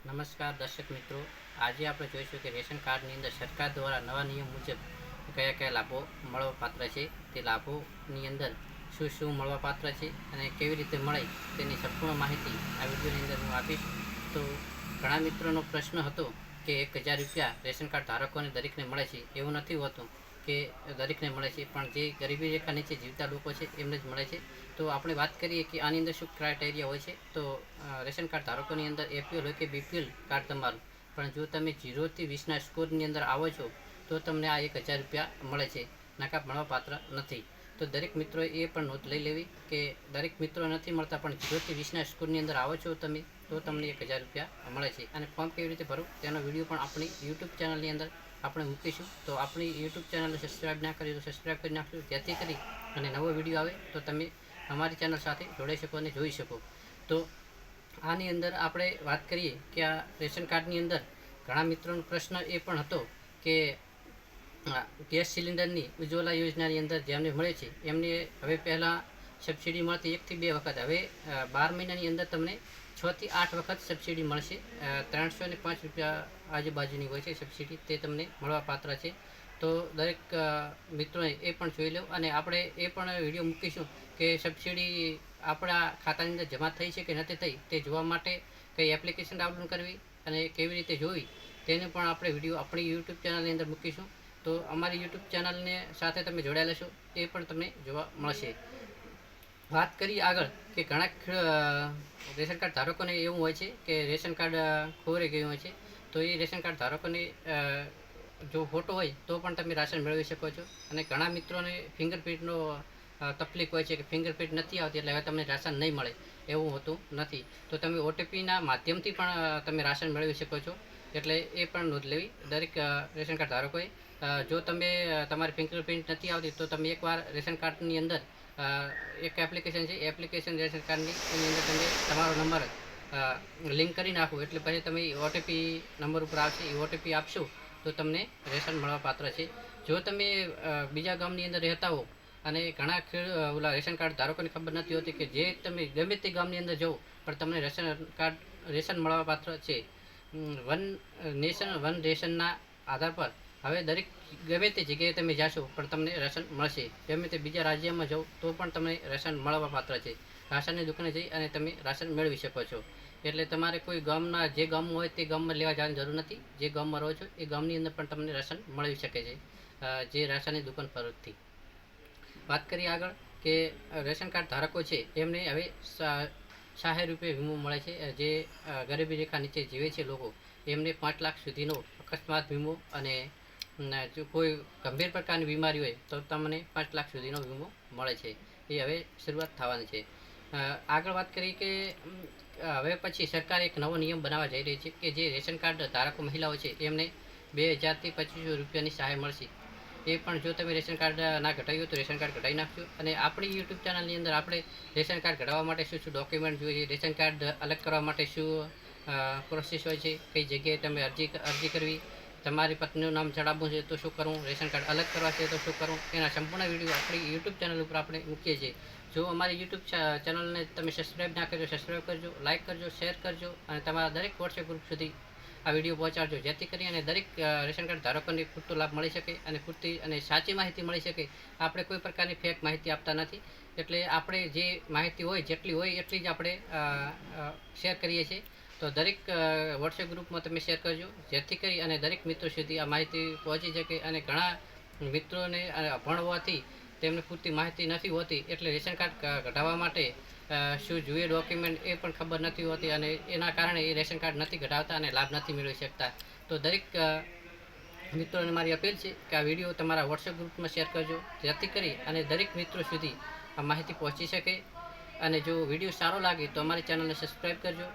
નમસ્કાર દર્શક મિત્રો. આજે આપણે જોઈશું કે રેશન કાર્ડની અંદર સરકાર દ્વારા નવા નિયમ મુજબ કયા કયા લાભો મળવાપાત્ર છે? તે લાભોની અંદર શું શું મળવાપાત્ર છે અને કેવી રીતે મળે તેની સંપૂર્ણ માહિતી આ વિડીયોની અંદર હું આપીશ. તો ઘણા મિત્રોનો પ્રશ્ન હતો કે એક હજાર રૂપિયા રેશન કાર્ડ ધારકોને દરેકને મળે છે એવું નથી હોતું. કે દરેકને મળે છે, પણ જે ગરીબી રેખા નીચે જીવતા લોકો છે, એમને જ મળે છે. તો આપણે વાત કરીએ કે આની અંદર શું ક્રાઇટેરિયા હોય છે? તો રેશન કાર્ડ ધારકોની અંદર એપીએલ હોય કે બીપીએલ કાર્ડ તમારું. પણ જો તમે જીરોથી વીસના સ્કોરની અંદર આવો છો, તો તમને આ એક હજાર રૂપિયા મળે છે. નાકા મળવાપાત્ર નથી. તો દરેક મિત્રોએ એ પણ નોંધ લઈ લેવી કે દરેક મિત્રો નથી મળતા, પણ જીરોથી વીસના સ્કોરની અંદર આવો છો તમે, તો તમને એક હજાર રૂપિયા મળે છે. અને ફોર્મ કેવી રીતે ભરવું? તેનો વીડિયો પણ આપણી યુટ્યુબ ચેનલની અંદર આપણે મૂકીશું. તો આપણી યુટ્યુબ ચેનલને સબસ્ક્રાઈબ ના કરી તો સબસ્ક્રાઈબ કરી નાખજો. જેથી કરી અને નવો વીડિયો આવે તો તમે અમારી ચેનલ સાથે જોડાઈ શકો અને જોઈ શકો. તો આની અંદર આપણે વાત કરીએ કે આ રેશન કાર્ડની અંદર ઘણા મિત્રોનો પ્રશ્ન એ પણ હતો કે ગેસ સિલિન્ડરની ઉજ્જવલા યોજનાની અંદર જેમને મળે છે, એમને હવે પહેલાં સબસિડી મળતી એકથી બે વખત. હવે બાર મહિનાની અંદર તમને છથી આઠ વખત સબસિડી મળશે. ત્રણસો ને પાંચ રૂપિયા આજુબાજુની હોય છે સબસિડી, તે તમને મળવા પાત્ર છે. તો દરેક મિત્રોએ એ પણ જોઈ લો અને આપણે એ પણ વીડિયો મૂકીશું કે સબસિડી આપણા ખાતાની અંદર જમા થઈ છે કે નથી થઈ, તે જોવા માટે કઈ એપ્લિકેશન ડાઉનલોડ કરવી અને કેવી રીતે જોવી, તેને પણ આપણે વીડિયો આપણી યુટ્યુબ ચેનલની અંદર મૂકીશું. તો અમારી યુટ્યુબ ચેનલને સાથે તમે જોડાયેલા છો એ પણ તમને જોવા મળશે. વાત કરીએ આગળ કે ઘણા રેશન કાર્ડ ધારકોને એવું હોય છે કે રેશન કાર્ડ ખોવાઈ ગયું હોય છે, તો એ રેશન કાર્ડ ધારકોને જો ફોટો હોય તો પણ તમે રાશન મેળવી શકો છો. અને ઘણા મિત્રોને ફિંગરપ્રિન્ટનો તકલીફ હોય છે કે ફિંગરપ્રિન્ટ નથી આવતી એટલે હવે તમને રાશન નહીં મળે એવું હોતું નથી. તો તમે ઓટીપીના માધ્યમથી પણ તમે રાશન મેળવી શકો છો. એટલે એ પણ નોંધ લેવી. દરેક રેશન કાર્ડ ધારકોએ જો તમે તમારી ફિંગરપ્રિન્ટ નથી આવતી, તો તમે એકવાર રેશન કાર્ડની અંદર એક એપ્લિકેશન છે એપ્લિકેશન રેશન કાર્ડની, એની અંદર તમે તમારો નંબર લિંક કરી નાખો. એટલે પછી તમે ઓટીપી નંબર ઉપર આવશે એ ઓટીપી આપશો, તો તમને રેશન મળવા પાત્ર છે. જો તમે બીજા ગામની અંદર રહેતા હો અને ઘણા ખેડ ઓલા રેશન કાર્ડ ધારકોને ખબર નથી હોતી કે જે તમે ગમે તે ગામની અંદર જાઓ, પણ તમને રેશન કાર્ડ, રેશન મળવા પાત્ર છે. વન નેશન, વન રેશનના આધાર પર. હવે દરેક ગમે તે જગ્યાએ તમે જાશો, પણ તમને રાશન મળશે. ગમે તે બીજા રાજ્યમાં જાઓ, તો પણ તમને રાશન મળવા પાત્ર છે. રાશનની દુકાને જઈ અને તમે રાશન મેળવી શકો છો. એટલે તમારે કોઈ ગામના, જે ગામ હોય તે ગામમાં લેવા જવાની જરૂર નથી. જે ગામમાં રહો છો, એ ગામની અંદર પણ તમને રાશન મળી શકે છે જે રાશનની દુકાન પરથી. વાત કરીએ આગળ કે રેશન કાર્ડ ધારકો છે, એમને હવે સહાય રૂપે વીમો મળે છે. જે ગરીબી રેખા નીચે જીવે છે લોકો એમને પાંચ લાખ સુધીનો અકસ્માત વીમો અને જો કોઈ ગંભીર પ્રકારની બીમારી હોય, તો તમને પાંચ લાખ સુધીનો વીમો મળે છે. એ હવે શરૂઆત થવાની છે. આગળ વાત કરીએ કે હવે પછી સરકાર એક નવો નિયમ બનાવવા જઈ રહી છે કે જે રેશન કાર્ડ ધારકો મહિલાઓ છે, એમને બે હજારથી પચીસો રૂપિયાની સહાય મળશે. એ પણ જો તમે રેશન કાર્ડ ના ઘટાવ્યું તો રેશન કાર્ડ ઘટાવી નાખજો. અને આપણી યુટ્યુબ ચેનલની અંદર આપણે રેશન કાર્ડ કઢાવવા માટે શું શું ડોક્યુમેન્ટ જોઈએ રેશન કાર્ડ અલગ કરવા માટે શું પ્રોસેસ હોય છે, કઈ જગ્યાએ તમે અરજી અરજી કરવી, તમારી પત્નીનું નામ ચડાવવું છે તો શું કરવું, રેશન કાર્ડ અલગ કરવા છે તો શું કરવું, એના સંપૂર્ણ વીડિયો આપણી યુટ્યુબ ચેનલ ઉપર આપણે મૂકીએ છીએ. જો અમારી યુટ્યુબ ચેનલને તમે સબસ્ક્રાઈબ ના કરજો સબસ્ક્રાઈબ કરજો લાઇક કરજો શેર કરજો અને તમારા દરેક વોટ્સએપ ગ્રુપ સુધી આ વીડિયો પહોંચાડજો. જેથી કરી અને દરેક રેશન કાર્ડ ધારકોને પૂરતો લાભ મળી શકે અને પૂરતી અને સાચી માહિતી મળી શકે. આપણે કોઈ પ્રકારની ફેક માહિતી આપતા નથી. એટલે આપણે જે માહિતી હોય, જેટલી હોય એટલી જ આપણે શેર કરીએ છીએ. તો દરેક વોટ્સએપ ગ્રુપમાં તમે શેર કરજો. જેથી કરી અને દરેક મિત્રો સુધી આ માહિતી પહોંચી શકે અને ઘણા મિત્રોને હોવાથી તેમને પૂરતી માહિતી નથી હોતી એટલે રેશન કાર્ડ કઢાવવા માટે શું જોઈએ ડોક્યુમેન્ટ એ પણ ખબર નથી હોતી અને એના કારણે એ રેશન કાર્ડ નથી કઢાવતા અને લાભ નથી મેળવી શકતા. તો દરેક મિત્રોને મારી અપીલ છે કે આ વીડિયો તમારા વોટ્સએપ ગ્રુપમાં શેર કરજો. જેથી કરી અને દરેક મિત્રો સુધી આ માહિતી પહોંચી શકે. અને જો વીડિયો સારો લાગે તો અમારી ચેનલને સબસ્ક્રાઈબ કરજો.